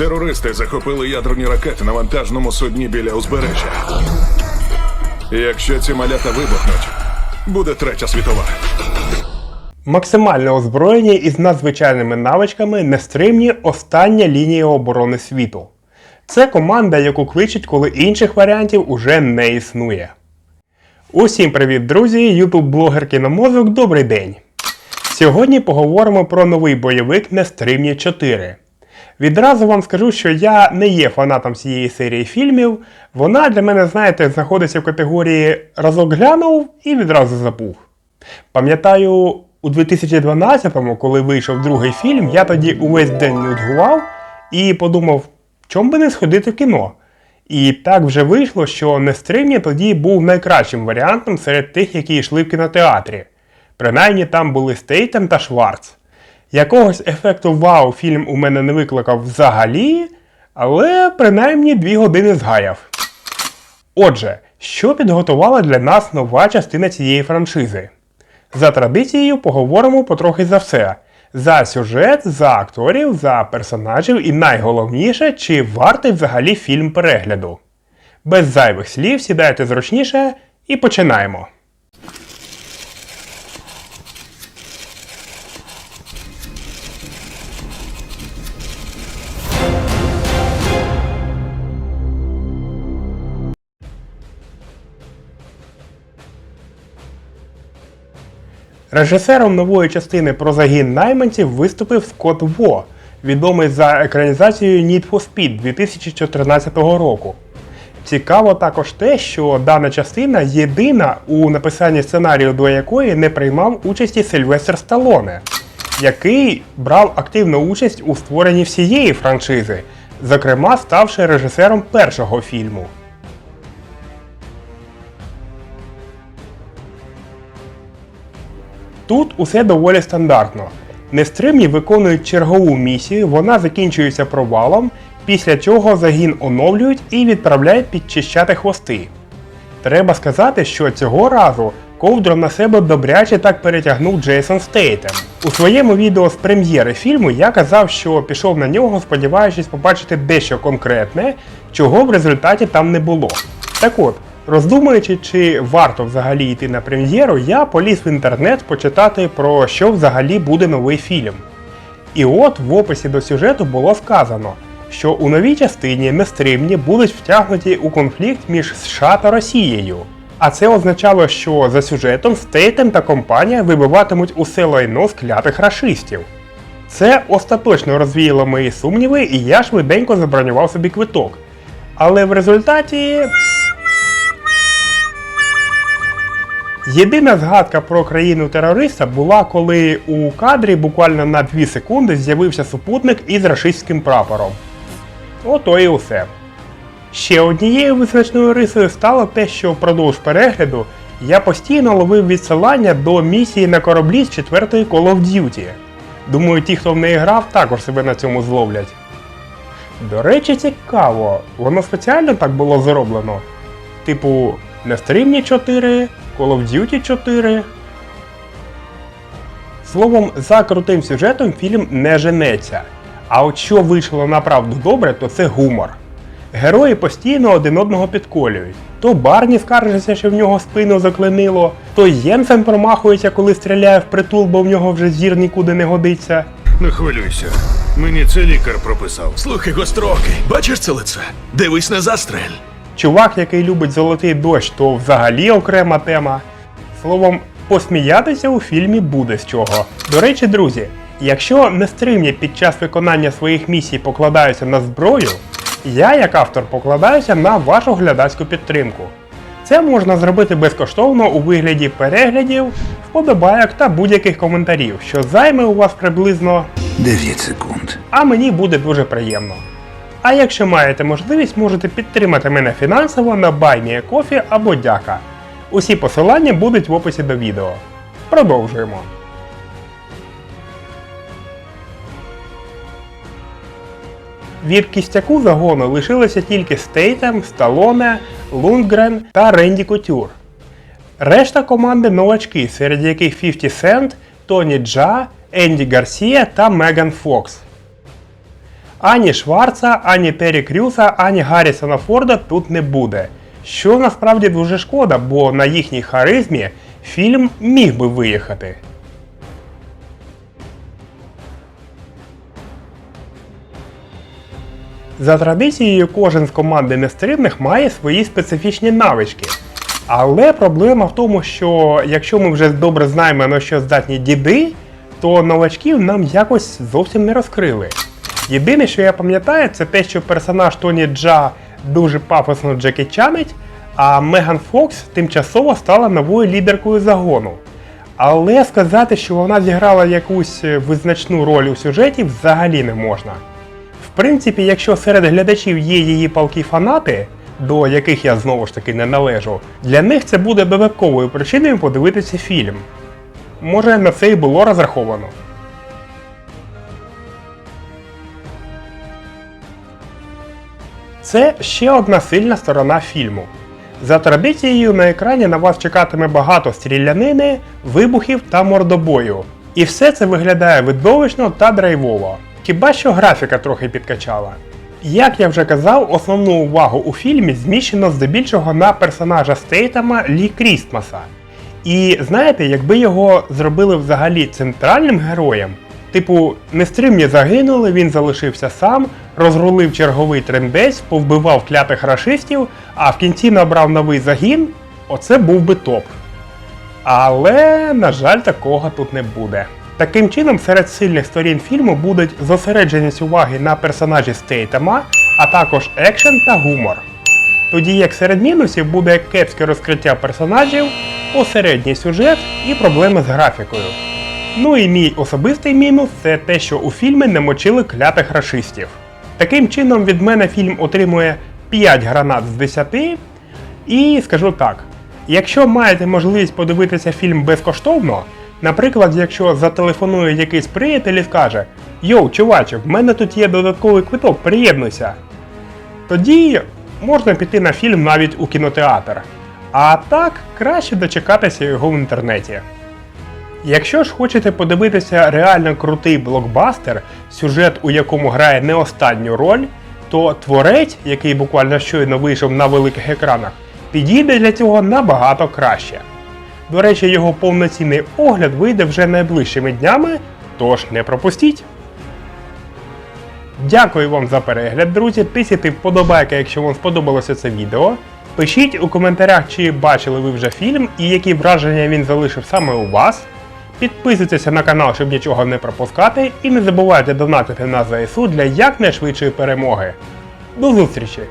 Терористи захопили ядерні ракети на вантажному судні біля узбережжя. Якщо ці малята вибухнуть, буде третя світова. Максимально озброєні із надзвичайними навичками нестримні остання лінія оборони світу. Це команда, яку кличуть, коли інших варіантів уже не існує. Усім привіт, друзі! Ютуб-блогер Кіномозок, добрий день! Сьогодні поговоримо про новий бойовик Нестримні 4. Відразу вам скажу, що я не є фанатом цієї серії фільмів. Вона для мене, знаєте, знаходиться в категорії разок глянув і відразу забув. Пам'ятаю, у 2012-му, коли вийшов другий фільм, я тоді увесь день нудьгував і подумав, чом би не сходити в кіно. І так вже вийшло, що Нестримні тоді був найкращим варіантом серед тих, які йшли в кінотеатрі. Принаймні там були Стейтем та Шварц. Якогось ефекту вау фільм у мене не викликав взагалі, але принаймні дві години згаяв. Отже, що підготувала для нас нова частина цієї франшизи? За традицією поговоримо потрохи за все: за сюжет, за акторів, за персонажів і найголовніше, чи вартий взагалі фільм перегляду. Без зайвих слів сідайте зручніше і починаємо. Режисером нової частини про загін найманців виступив Скотт Во, відомий за екранізацією Need for Speed 2014 року. Цікаво також те, що дана частина єдина у написанні сценарію до якої не приймав участі Сильвестр Сталоне, який брав активну участь у створенні всієї франшизи, зокрема ставши режисером першого фільму. Тут усе доволі стандартно. Нестримні виконують чергову місію, вона закінчується провалом, після чого загін оновлюють і відправляють підчищати хвости. Треба сказати, що цього разу ковдру на себе добряче так перетягнув Джейсон Стейтем. У своєму відео з прем'єри фільму я казав, що пішов на нього, сподіваючись побачити дещо конкретне, чого в результаті там не було. Так от, Роздумуючи, чи варто взагалі йти на прем'єру, я поліз в інтернет почитати про що взагалі буде новий фільм. І от в описі до сюжету було сказано, що у новій частині нестримні будуть втягнуті у конфлікт між США та Росією. А це означало, що за сюжетом Стейтем та компанія вибиватимуть усе лайно з клятих рашистів. Це остаточно розвіяло мої сумніви, і я швиденько забронював собі квиток. Але в результаті. Єдина згадка про країну терориста була, коли у кадрі буквально на 2 секунди з'явився супутник із рашистським прапором. Ото і усе. Ще однією визначною рисою стало те, що впродовж перегляду я постійно ловив відсилання до місії на кораблі з 4-ї Call of Duty. Думаю, ті, хто в неї грав, також себе на цьому зловлять. До речі, цікаво, воно спеціально так було зроблено. Типу, Нестримні 4, Call of Duty 4. Словом, за крутим сюжетом фільм не женеться. А от що вийшло направду добре, то це гумор. Герої постійно один одного підколюють. То Барні скаржиться, що в нього спину заклинило, то Єнсен промахується, коли стріляє в притул, бо в нього вже зір нікуди не годиться. Не хвилюйся. Мені це лікар прописав. Слухай, гострокий, бачиш це лице? Дивись на застрель. Чувак, який любить золотий дощ, то взагалі окрема тема. Словом, посміятися у фільмі буде з чого. До речі, друзі, якщо нестримні під час виконання своїх місій покладаються на зброю, я, як автор, покладаюся на вашу глядацьку підтримку. Це можна зробити безкоштовно у вигляді переглядів, вподобайок та будь-яких коментарів, що займе у вас приблизно 9 секунд. а мені буде дуже приємно. А якщо маєте можливість, можете підтримати мене фінансово на BuyMeACoffee або Дяка. Усі посилання будуть в описі до відео. Продовжуємо. Від кістяку загону лишилися тільки Стейтем, Сталоне, Лундгрен та Ренді Котюр. Решта команди новачки, серед яких 50 Cent, Тоні Джа, Енді Гарсія та Меган Фокс. Ані Шварца, ані Террі Крюса, ані Гаррісона Форда тут не буде. Що насправді дуже шкода, бо на їхній харизмі фільм міг би виїхати. За традицією, кожен з команди нестримних має свої специфічні навички. Але проблема в тому, що якщо ми вже добре знаємо, на що здатні діди, то новачків нам якось зовсім не розкрили. Єдине, що я пам'ятаю, це те, що персонаж Тоні Джа дуже пафосно Джекі Чанить, а Меган Фокс тимчасово стала новою лідеркою загону. Але сказати, що вона зіграла якусь е, визначну роль у сюжеті, взагалі не можна. В принципі, якщо серед глядачів є її палкі фанати, до яких я знову ж таки не належу, для них це буде додатковою причиною подивитися фільм. Може, на це і було розраховано. Це ще одна сильна сторона фільму. За традицією на екрані на вас чекатиме багато стрілянини, вибухів та мордобою. І все це виглядає видовищно та драйвово. Хіба що графіка трохи підкачала. Як я вже казав, основну увагу у фільмі зміщено здебільшого на персонажа Стейтама Лі Крістмаса. І знаєте, якби його зробили взагалі центральним героєм, типу, нестримні загинули, він залишився сам, розрулив черговий трендець, повбивав клятих рашистів, а в кінці набрав новий загін, оце був би топ. Але, на жаль, такого тут не буде. Таким чином, серед сильних сторін фільму будуть зосередженість уваги на персонажі Стейтема, а також екшен та гумор. Тоді як серед мінусів буде кепське розкриття персонажів, посередній сюжет і проблеми з графікою. Ну і мій особистий мінус це те, що у фільмі не мочили клятих рашистів. Таким чином, від мене фільм отримує 5 гранат з 10. І скажу так: якщо маєте можливість подивитися фільм безкоштовно, наприклад, якщо зателефонує якийсь приятель і скаже: Йоу, чуваче, в мене тут є додатковий квиток, приєднуйся. Тоді можна піти на фільм навіть у кінотеатр. А так краще дочекатися його в інтернеті. Якщо ж хочете подивитися реально крутий блокбастер, сюжет у якому грає не останню роль, то творець, який буквально щойно вийшов на великих екранах, підійде для цього набагато краще. До речі, його повноцінний огляд вийде вже найближчими днями, тож не пропустіть. Дякую вам за перегляд, друзі. Тисяйте вподобайки, якщо вам сподобалося це відео. Пишіть у коментарях, чи бачили ви вже фільм і які враження він залишив саме у вас. Підписуйтеся на канал, щоб нічого не пропускати, і не забувайте донатити на ЗСУ для якнайшвидшої перемоги. До зустрічі!